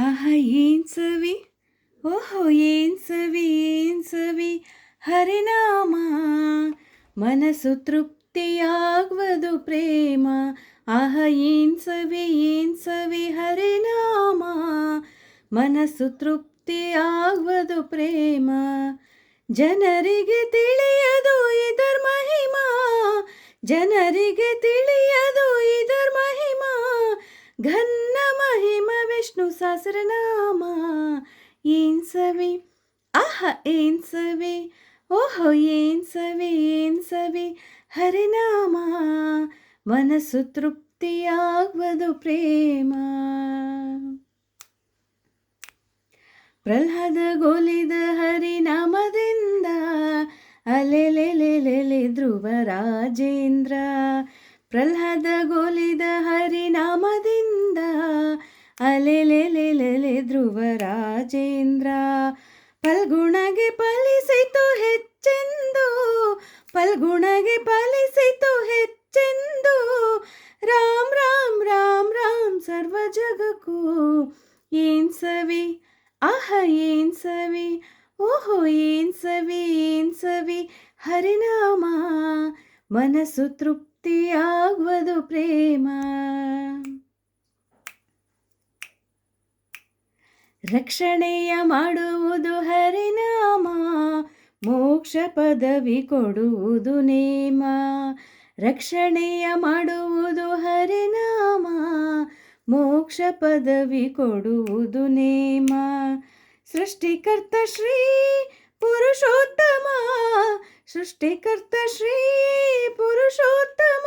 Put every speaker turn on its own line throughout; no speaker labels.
ಆಹಾ, ಏನ್ ಸವಿ? ಓಹೋ, ಏನ್ ಸವಿ ಏನ್ ಸವಿ? ಹರಿನಾಮ, ಮನಸ್ಸು ತೃಪ್ತಿಯಾಗುವುದು ಪ್ರೇಮ. ಆಹ, ಏನ್ ಸವಿ ಏನ್ ಸವಿ? ಹರಿನಾಮ, ಮನಸ್ಸು ತೃಪ್ತಿಯಾಗುವುದು ಪ್ರೇಮ. ಜನರಿಗೆ ತಿಳಿಯದು ಇದರ ಮಹಿಮಾ. ಜನರಿಗೆ ತಿಳಿಯದು ಇದರ ಮಹಿಮಾ. ಘನ್ ಸಹಸ್ರನಾಮ, ಏನ್ ಸವಿ? ಆಹ, ಏನ್ ಸವಿ? ಓಹೋ, ಏನ್ ಸವಿ ಏನ್ ಸವಿ? ಹರಿನಾಮ, ಮನಸ್ಸು ತೃಪ್ತಿಯಾಗುವುದು ಪ್ರೇಮ. ಗೋಲಿದ ಹರಿನಾಮದಿಂದ ಅಲೆಲೆಲೆಲೆಲೆ ಧ್ರುವ ರಾಜೇಂದ್ರ. ಪ್ರಹ್ಲಾದ ಗೋಲಿದ ಹರಿನಾಮದಿಂದ ಅಲೆಲೆಲೆಲೆಲೆ ಧ್ರುವ ರಾಜೇಂದ್ರ ಫಲ್ಗುಣಗೆ ಫಲಿಸಿತು ಹೆಚ್ಚೆಂದು ಫಲ್ಗುಣಗೆ ಫಲಿಸಿತು ಹೆಚ್ಚೆಂದು. ರಾಮ್ ರಾಮ್ ರಾಮ್ ರಾಮ್ ಸರ್ವ ಜಗಕ್ಕೂ ಏನ್ ಸವಿ? ಆಹ, ಏನ್ ಸವಿ? ಓಹೋ, ಏನ್ ಸವಿ ಏನ್ ಸವಿ? ಹರಿನಾಮ, ಮನಸ್ಸು ತೃಪ್ತಿಯಾಗುವುದು ಪ್ರೇಮ. ರಕ್ಷಣೆಯ ಮಾಡುವುದು ಹರಿನಾಮ, ಮೋಕ್ಷ ಪದವಿ ಕೊಡುವುದು ನೇಮ. ರಕ್ಷಣೆಯ ಮಾಡುವುದು ಹರಿನಾಮ, ಮೋಕ್ಷ ಪದವಿ ಕೊಡುವುದು ನೇಮ. ಸೃಷ್ಟಿಕರ್ತ ಶ್ರೀ ಪುರುಷೋತ್ತಮ, ಸೃಷ್ಟಿಕರ್ತ ಶ್ರೀ ಪುರುಷೋತ್ತಮ.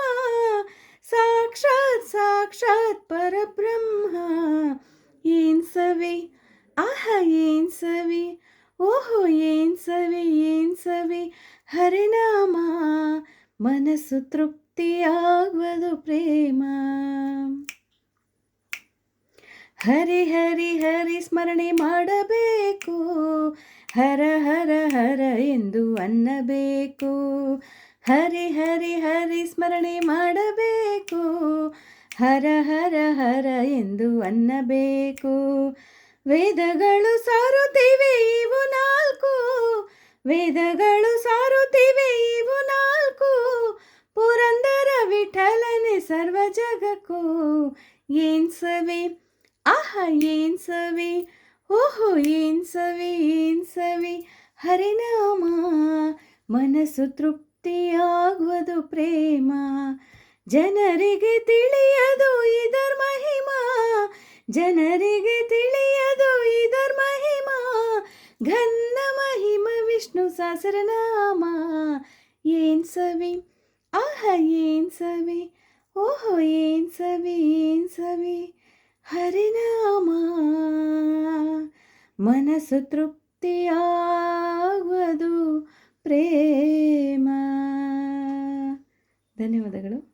ಸಾಕ್ಷಾತ್ ಸಾಕ್ಷಾತ್ ಪರಬ್ರಹ್ಮ ಏನ್ ಸವಿ ಆಹ ಏನ್ ಸವಿ ಓಹೋ ಏನ್ ಸವಿ ಏನ್ ಸವಿ ಹರಿನಾಮ, ಮನಸ್ಸು ತೃಪ್ತಿಯಾಗುವುದು ಪ್ರೇಮ. ಹರಿ ಹರಿ ಹರಿ ಸ್ಮರಣೆ ಮಾಡಬೇಕು, ಹರ ಹರ ಹರ ಎಂದು ಅನ್ನಬೇಕು. ಹರಿ ಹರಿ ಹರಿ ಸ್ಮರಣೆ ಮಾಡಬೇಕು, ಹರ ಹರ ಹರ ಎಂದು ಅನ್ನಬೇಕು. ವೇದಗಳು ಸಾರುತ್ತಿವೆ ಇವು ನಾಲ್ಕು, ವೇದಗಳು ಸಾರುತ್ತಿವೆ ಇವು ನಾಲ್ಕು ಪುರಂದರ ವಿಠಲನೆ ಸರ್ವ ಜಗಕ್ಕೂ ಏನ್ ಸವಿ? ಆಹ, ಏನ್ ಸವಿ? ಓಹೋ, ಏನ್ ಸವಿ ಏನ್ ಸವಿ? ಹರಿನಾಮ ಮನಸ್ಸು ತೃಪ್ತಿಯಾಗುವುದು ಪ್ರೇಮ. ಜನರಿಗೆ ತಿಳಿಯದು ಇದರ ಮಹಿಮಾ. ಜನರಿಗೆ ತಿಳಿಯದು ಇದರ ಮಹಿಮಾ. ಘನ್ನ ಮಹಿಮ, ವಿಷ್ಣು ಸಹಸ್ರನಾಮ. ಏನ್ ಸವಿ? ಆಹ, ಏನ್ ಸವಿ? ಓಹೋ ಏನ್ ಸವಿ ಏನ್ ಸವಿ? ಹರಿನಾಮ ಮನಸ್ಸು ತೃಪ್ತಿಯಾಗುವುದು ಪ್ರೇಮ. ಧನ್ಯವಾದಗಳು.